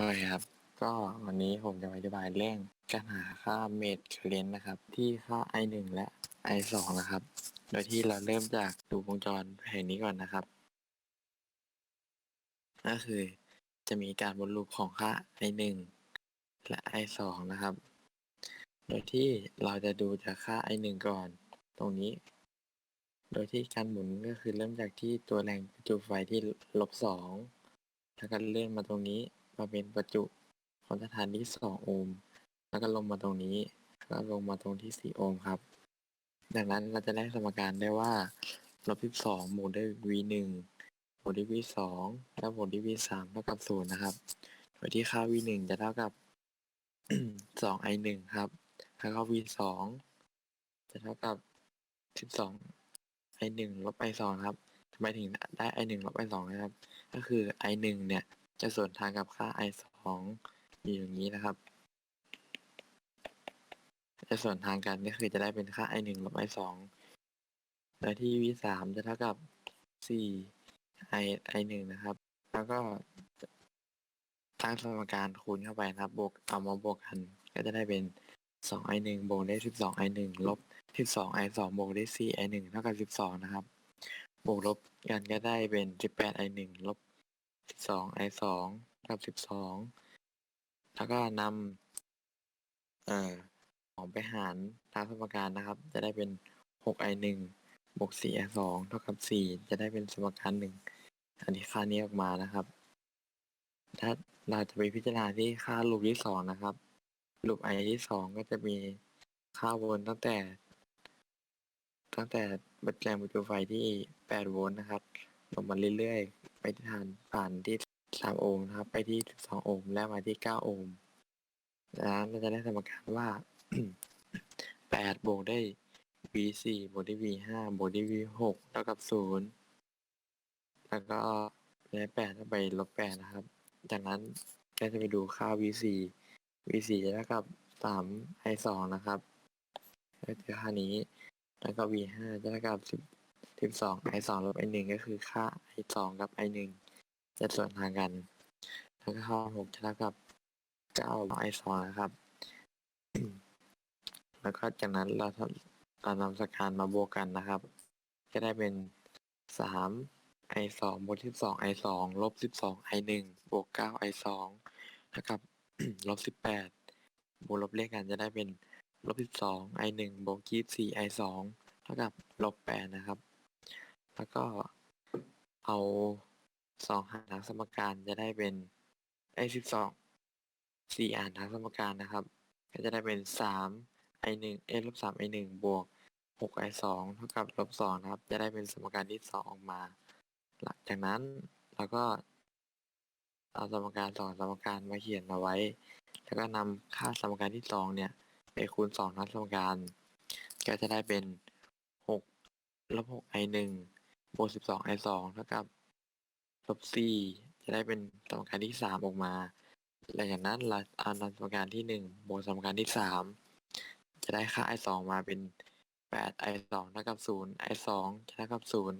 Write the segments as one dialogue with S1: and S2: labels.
S1: โอเคครับ ก็วันนี้ผมจะมาอธิบายเรื่องการหาค่าเมดเคเลนนะครับ ที่ค่า i 1และ i 2นะครับ โดยที่เราเริ่มจากดูวงจรแผงนี้ก่อนนะครับ ก็คือจะมีการวนลูปของค่า i 1และ i 2นะครับ โดยที่เราจะดูจากค่า i 1ก่อน ตรงนี้ โดยที่การหมุนก็คือเริ่มจากที่ตัวแรงประจุไฟที่ลบสองแล้วก็เลื่อนมาตรงนี้ มาเป็นประจุของสถานที่สองโอห์มแล้วก็ลงมาตรงนี้ แล้วลงมาตรงที่สี่โอห์มครับ ดังนั้นเราจะได้สมการได้ว่าลบสิบสองบวกด้วย v หนึ่งบวกด้วย v สองแล้วบวกด้วย v สามเท่ากับศูนย์นะครับ โดยที่ค่า v หนึ่งจะเท่ากับสอง i หนึ่งครับแล้วก็ v สองจะเท่ากับสิบสอง i หนึ่งลบ i สองครับทำไมถึงได้ i หนึ่งลบ i สองนะครับ ก็คือ i หนึ่งเนี่ย จะส่วนทางกับค่า i สองอยู่อย่างนี้นะครับ จะส่วนทางกันก็คือจะได้เป็นค่า i หนึ่งลบ i สองโดยที่ v สามจะเท่ากับสี่ i i หนึ่งนะครับ แล้วก็ตั้งสมการคูณเข้าไปนะครับ บวกเอามาบวกกัน ก็จะได้เป็นสอง i หนึ่งบวกได้สิบสอง i หนึ่งลบสิบสอง i สองบวกได้สี่ i หนึ่งเท่ากับสิบสองนะครับ บวกลบกันก็ได้เป็นสิบแปด i หนึ่งลบ สิบสอง i สองกับสิบสองแล้วก็นำเอ่อของไปหารตามสมการนะครับ จะได้เป็นหก i หนึ่งบวกสี่ i สองเท่ากับสี่จะได้เป็นสมการหนึ่งอันนี้ค่านี้ออกมานะครับ ถ้าเราจะไปพิจารณาที่ค่าลูปที่สองนะครับ ลูป i ที่สองก็จะมีค่าวนตั้งแต่ ตั้งแต่บัตรแรงประจุไฟที่8โวลต์นะครับลงมาเรื่อยๆ ไปที่ฐานผ่านที่3โอห์มนะครับ ไปที่12โอห์มและมาที่9โอห์มดังนั้นเราจะได้สมการว่า8บวกได้ v 4บวกได้ v 5บวกได้ v 6เท่ากับ0แล้วก็ได้8ต้องไปลบ8นะครับ จากนั้นก็จะไปดูค่า v 4 v 4จะเท่ากับ3 i 2นะครับก็คือค่านี้ แล้วก็ v ห้าจะเท่ากับสิบ สิบสอง i สองลบ i หนึ่งก็คือค่า i สองกับ i หนึ่งจะส่วนทางกันแล้วก็ค่าหกจะเท่ากับเก้า i สองนะครับ แล้วก็จากนั้นเราทำเรานำสการมาบวกกันนะครับ จะได้เป็นสาม i สองบวกสิบสอง i สองลบสิบสอง i หนึ่งบวกเก้า i สองเท่ากับลบสิบแปดบวกลบเลขกันจะได้เป็นลบสิบสอง i หนึ่งบวกยี่สี่ i สองเท่ากับลบแปดนะครับ แล้วก็เอาสองหารทางสมการจะได้เป็นไอสิบสองสี่อ่านทางสมการนะครับ ก็จะได้เป็นสาม i หนึ่งเอลบสาม i หนึ่งบวกหก i สองเท่ากับลบสองนะครับ จะได้เป็นสมการที่สองออกมา หลังจากนั้นเราก็เอาสมการสองสมการมาเขียนเอาไว้ แล้วก็นำค่าสมการที่สองเนี่ยไปคูณสองทั้งสมการ ก็จะได้เป็นหกลบหก i หนึ่ง บวกสิบสอง i สองเท่ากับลบสี่จะได้เป็นสมการที่สามออกมาหลังจากนั้นเราเอานำสมการที่หนึ่งบวกสมการที่สามจะได้ค่า i สองมาเป็นแปด i สองเท่ากับศูนย์ i สองจะเท่ากับศูนย์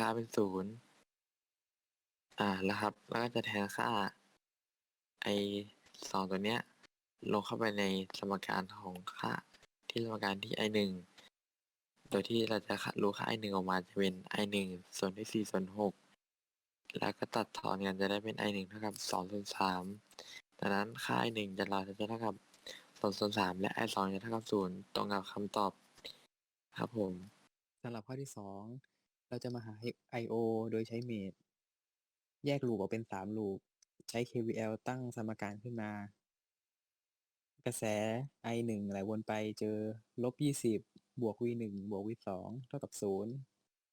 S1: ค่าเป็นศูนย์อ่าแล้วครับ แล้วก็จะแทนค่า i สองตัวเนี้ยลงเข้าไปในสมการของค่าที่สมการที่ i หนึ่ง โดยที่เราจะรู้ค่า i หนึ่งออกมาจะเป็น i หนึ่งส่วนที่สี่ส่วนหกแล้วก็ตัดทอนกันจะได้เป็น i หนึ่งเท่ากับสองส่วนสามดังนั้นค่า i หนึ่งจะเราจะเท่ากับสองส่วนสามและ i สองจะเท่ากับศูนย์ตรงกับคำตอบครับผม
S2: สำหรับข้อที่สองเราจะมาหา I/O โดยใช้เมดแยกลูปออกเป็นสามลูป ใช้ KVL ตั้งสมการขึ้นมา กระแส I หนึ่งไหลวนไปเจอลบยี่สิ บวก V หนึ่งบวก V สองเท่ากับศูนย์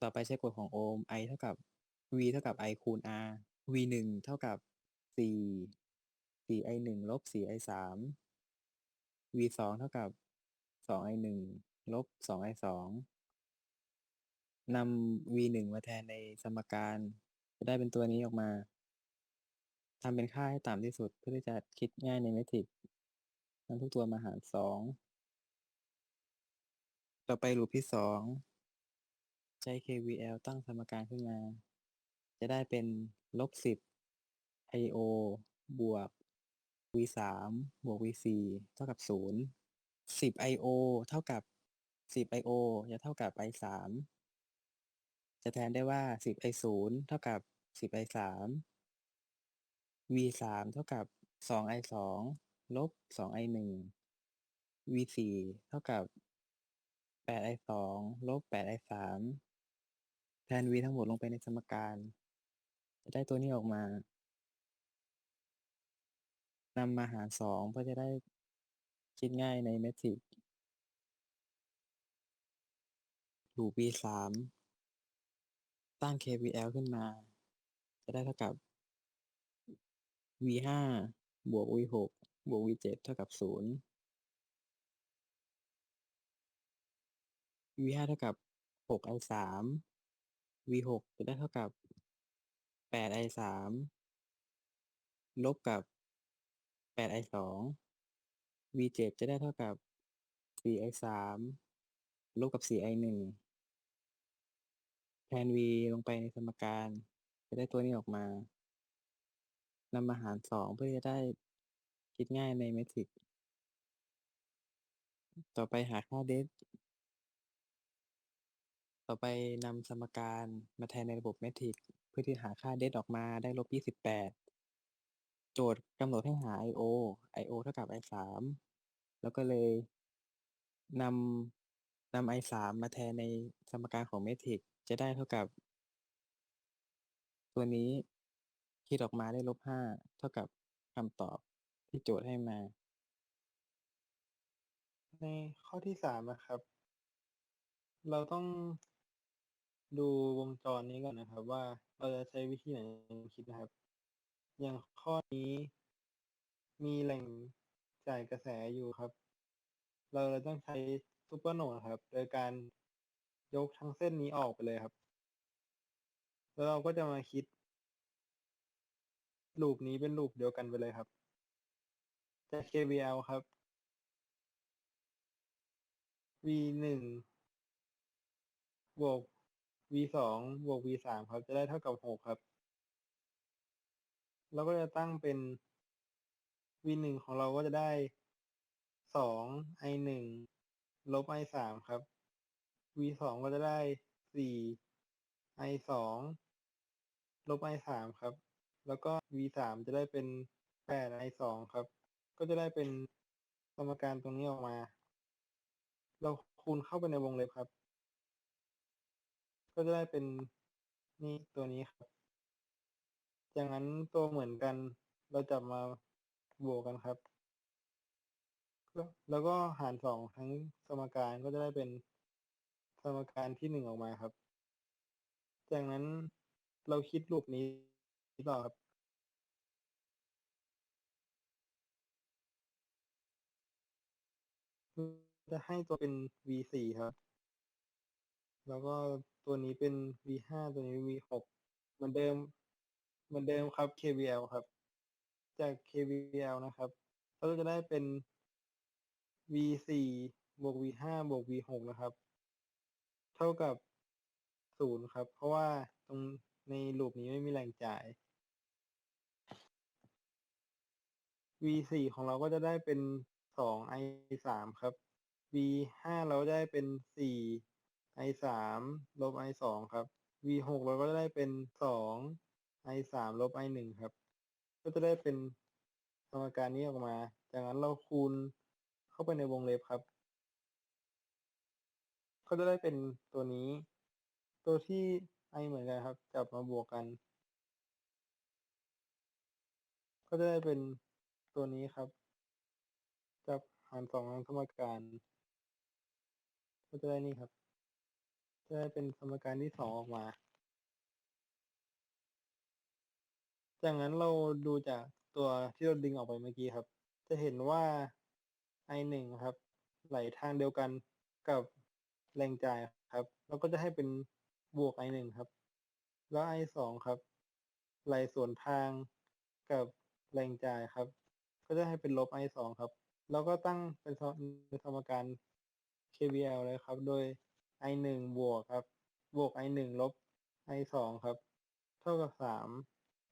S2: ต่อไปใช้กฎของโอห์ม I เท่ากับ V เท่ากับ I คูณ R V หนึ่งเท่ากับสี่สี่ I หนึ่งลบสี่ I สาม V สองเท่ากับสอง I หนึ่งลบสอง I สองนำ v หนึ่งมาแทนในสมการ จะได้เป็นตัวนี้ออกมาทำเป็นค่าให้ต่ำที่สุดเพื่อที่จะคิดง่ายในเมทริกนำทุกตัวมาหารสอง ต่อไปลูปที่สองใช้ KVL ตั้งสมการขึ้นมา จะได้เป็นลบสิบ IO บวก v สามบวก v สี่เท่ากับศูนย์สิบ i o เท่ากับสิบ i o จะเท่ากับ i สามจะแทนได้ว่าสิบ i ศูนย์เท่ากับสิบ i สาม v สามเท่ากับสอง i สองลบสอง i หนึ่ง v สี่เท่ากับ แปด i สองลบแปด i สามแทน v ทั้งหมดลงไปในสมการ จะได้ตัวนี้ออกมานำมาหารสองเพื่อจะได้คิดง่ายในเมทริกลูป v สามตั้ง kvl ขึ้นมา จะได้เท่ากับ v ห้าบวก v หกบวก v เจ็ดเท่ากับศูนย์ v ห้าเท่ากับหก i สาม v หกจะได้เท่ากับแปด i สามลบกับแปด i สอง v เจ็ดจะได้เท่ากับสี่ i สามลบกับสี่ i หนึ่งแทน v ลงไปในสมการ จะได้ตัวนี้ออกมานำมาหารสองเพื่อจะได้คิดง่ายในเมทริกต่อไปหาค่าเดฟ ต่อไปนำสมการมาแทนในระบบเมทริกเพื่อที่หาค่าเดฟออกมาได้ลบยี่สิบแปดโจทย์กำหนดให้หา I/O I/O เท่ากับ I สามแล้วก็เลยนำนำ I สามมาแทนในสมการของเมทริกจะได้เท่ากับ ตัวนี้คิดออกมาได้ลบห้าเท่ากับคำตอบที่โจทย์ให้มา
S3: ในข้อที่สามนะครับ เราต้อง ดูวงจรนี้ก่อนนะครับ ว่าเราจะใช้วิธีไหนคิดนะครับ อย่างข้อนี้มีแหล่งจ่ายกระแสอยู่ครับ เราเลยต้องใช้ซูเปอร์โนดครับ โดยการยกทั้งเส้นนี้ออกไปเลยครับ แล้วเราก็จะมาคิดลูปนี้เป็นลูปเดียวกันไปเลยครับ จาก KVL ครับ v หนึ่งบวก v สองบวก v สามครับ จะได้เท่ากับหกครับ เราก็จะตั้งเป็น v หนึ่งของเราก็จะได้สอง i หนึ่งลบ i สามครับ v สองก็จะได้สี่ i สองลบ i สามครับ แล้วก็ v สามจะได้เป็นแปด i สองครับ ก็จะได้เป็นสมการตรงนี้ออกมา เราคูณเข้าไปในวงเล็บครับ ก็จะได้เป็นนี่ตัวนี้ครับจากนั้นตัวเหมือนกัน เราจับมาบวกกันครับแล้วก็หารสองทั้งสมการก็จะได้เป็นสมการที่หนึ่งออกมาครับ จากนั้นเราคิดรูปนี้ต่อครับจะให้ตัวเป็น v สี่ครับ แล้วก็ ตัวนี้เป็น v ห้าตัวนี้ v หกเหมือนเดิม เหมือนเดิมครับ kvl ครับ จาก kvl นะครับเราจะได้เป็น v สี่บวก v ห้าบวก v หกนะครับ เท่ากับศูนย์ครับ เพราะว่าตรงในลูปนี้ไม่มีแรงจ่าย v สี่ของเราก็จะได้เป็นสอง i สามครับ v ห้าเราได้เป็นสี่ i สามลบ i สองครับ v หกเราก็ได้เป็นสอง i สามลบ i หนึ่งครับ ก็จะได้เป็นสมการนี้ออกมา จากนั้นเราคูณเข้าไปในวงเล็บครับ ก็จะได้เป็นตัวนี้ ตัวที่ i เหมือนกันครับ จับมาบวกกัน ก็จะได้เป็นตัวนี้ครับ จับหารสองทั้งสมการ ก็จะได้นี่ครับ จะได้เป็นสมการที่สองออกมา จากนั้นเราดูจากตัวที่เราดึงออกไปเมื่อกี้ครับ จะเห็นว่า i หนึ่งครับ ไหลทางเดียวกันกับแรงจ่ายครับเราก็จะให้เป็นบวก i หนึ่งครับ แล้ว i สองครับ ไหลสวนทางกับแรงจ่ายครับ ก็จะให้เป็นลบ i สองครับ แล้วก็ตั้งเป็นสมการ KVL เลยครับ โดย i หนึ่งบวกครับ บวก i หนึ่งลบ i สองครับ เท่ากับสาม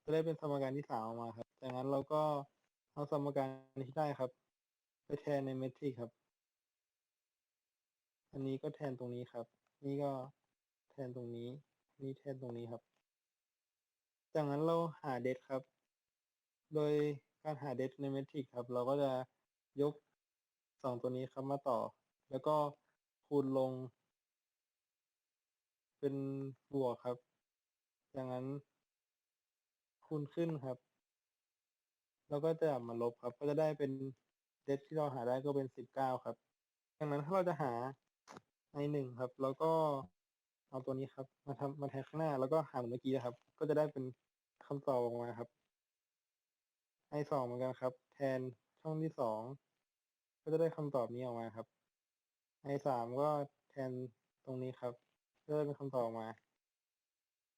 S3: จะได้เป็นสมการที่สามออกมาครับจากนั้นเราก็เอาสมการที่ได้ครับ ไปแทนในเมทริกครับ อันนี้ก็แทนตรงนี้ครับ นี่ก็แทนตรงนี้ นี่แทนตรงนี้ครับ จากนั้นเราหาเดทครับ โดยการหาเดทในเมทริกครับ เราก็จะยกสองตัวนี้ครับมาต่อ แล้วก็คูณลง เป็นบวกครับจากนั้นคูณขึ้นครับ แล้วก็จะมาลบครับ ก็จะได้เป็นเดทที่เราหาได้ก็เป็นสิบเก้าครับ ดังนั้นถ้าเราจะหา i หนึ่งครับ แล้วก็เอาตัวนี้ครับ มาทำมาแทนข้างหน้า แล้วก็หาเหมือนเมื่อกี้นะครับ ก็จะได้เป็นคำตอบออกมาครับ i สองเหมือนกันครับ แทนช่องที่สองก็จะได้คำตอบนี้ออกมาครับ i สามก็แทนตรงนี้ครับ เออเป็นคำตอบออกมา